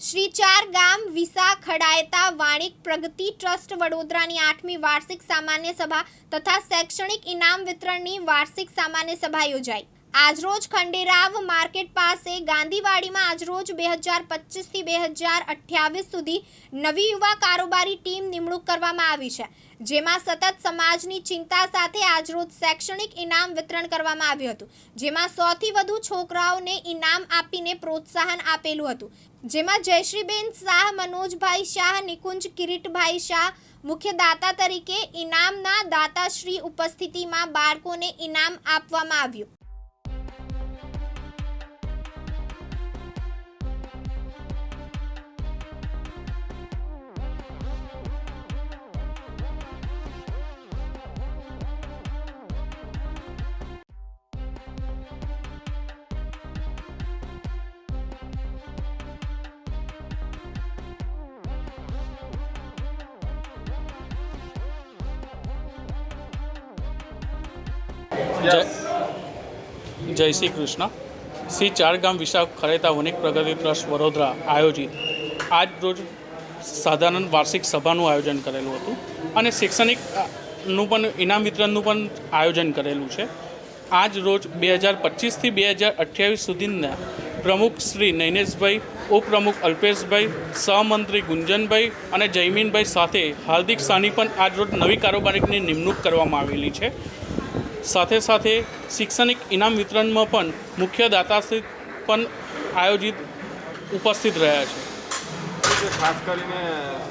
શ્રી ચાર ગામ વિસા ખડાયતા વાણિક પ્રગતિ ટ્રસ્ટ વડોદરાની આઠમી વાર્ષિક સામાન્ય સભા તથા શૈક્ષણિક ઇનામ વિતરણની વાર્ષિક સામાન્ય સભા યોજાઈ. આજરોજ ખંડેરાવ માર્કેટ પાસે ગાંધીવાડીમાં આજરોજ બે હજાર પચીસથી બે હજાર અઠ્યાવીસ સુધી નવી યુવા કારોબારી ટીમ નિમણૂક કરવામાં આવી છે, જેમાં સતત સમાજની ચિંતા સાથે આજરોજ શૈક્ષણિક ઇનામ વિતરણ કરવામાં આવ્યું હતું, જેમાં સોથી વધુ છોકરાઓને ઇનામ આપીને પ્રોત્સાહન આપેલું હતું, જેમાં જયશ્રીબેન શાહ, મનોજભાઈ શાહ, નિકુંજ કિરીટભાઈ શાહ, મુખ્ય દાતા તરીકે ઇનામના દાતાશ્રી ઉપસ્થિતિમાં બાળકોને ઇનામ આપવામાં આવ્યું. જય જય શ્રી કૃષ્ણ. શ્રી ચારગામ વિશાખ ખરેતા વનિક પ્રગતિ ટ્રસ્ટ વડોદરા આયોજિત આજ રોજ સાધારણ વાર્ષિક સભાનું આયોજન કરેલું હતું અને શૈક્ષણિકનું પણ, ઇનામ વિતરણનું પણ આયોજન કરેલું છે. આજ રોજ બે હજાર પચીસથી બે હજાર અઠ્યાવીસ સુધીના પ્રમુખ શ્રી નૈનેશભાઈ, ઉપપ્રમુખ અલ્પેશભાઈ, સહમંત્રી ગુંજનભાઈ અને જયમીનભાઈ સાથે હાર્દિક સાની પણ આજ રોજ નવી કારોબારીની નિમણૂક કરવામાં આવેલી છે. સાથે સાથે શૈક્ષણિક ઇનામ વિતરણમાં પણ મુખ્ય દાતાશ્રી પણ આયોજિત ઉપસ્થિત રહ્યા છે. ખાસ કરીને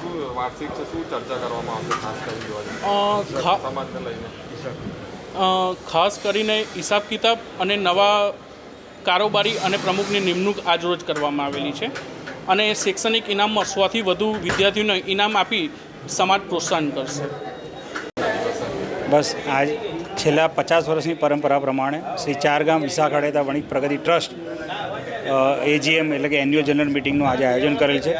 શું વાર્ષિક છે શું ચર્ચા કરવામાં આવશે ખાસ કરીને જોવા જઈએ અ, ખા- સમાજને લઈને. અ, ખાસ કરીને હિસાબ કિતાબ અને નવા કારોબારી અને પ્રમુખની નિમણૂક આજરોજ કરવામાં આવેલી છે. અને શૈક્ષણિક ઇનામમાં સોથી વધુ વિદ્યાર્થીઓને ઇનામ આપી સમાજ પ્રોત્સાહન કરશે. બસ આજ છેલ્લા પચાસ વર્ષની પરંપરા પ્રમાણે શ્રી ચારગામ વિશાખાડેતા વણિક પ્રગતિ ટ્રસ્ટ એજીએમ એટલે કે એન્યુઅલ જનરલ મિટિંગનું આજે આયોજન કરેલ છે.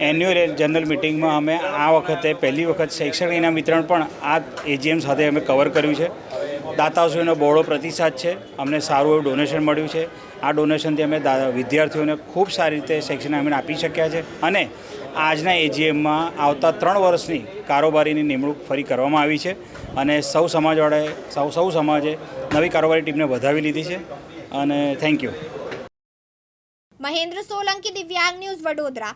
એન્યુઅલ જનરલ મિટિંગમાં અમે આ વખતે પહેલી વખત શૈક્ષણિક ઇનામ વિતરણ પણ આ એજીએમ સાથે અમે કવર કર્યું છે. દાતાશ્રીઓનો બહોળો પ્રતિસાદ છે. અમને સારું એવું ડોનેશન મળ્યું છે. આ ડોનેશનથી અમે વિદ્યાર્થીઓને ખૂબ સારી રીતે શૈક્ષણિક અમીન આપી શક્યા છે. અને આજના એજીએમમાં આવતા ત્રણ વર્ષની કારોબારીની નિમણૂક ફરી કરવામાં આવી છે. અને સૌ સમાજવાળાએ, સૌ સૌ સમાજે નવી કારોબારી ટીમને વધાવી લીધી છે. અને થેન્ક યુ મહેન્દ્ર સોલંકી દિવ્યાંગ ન્યૂઝ વડોદરા.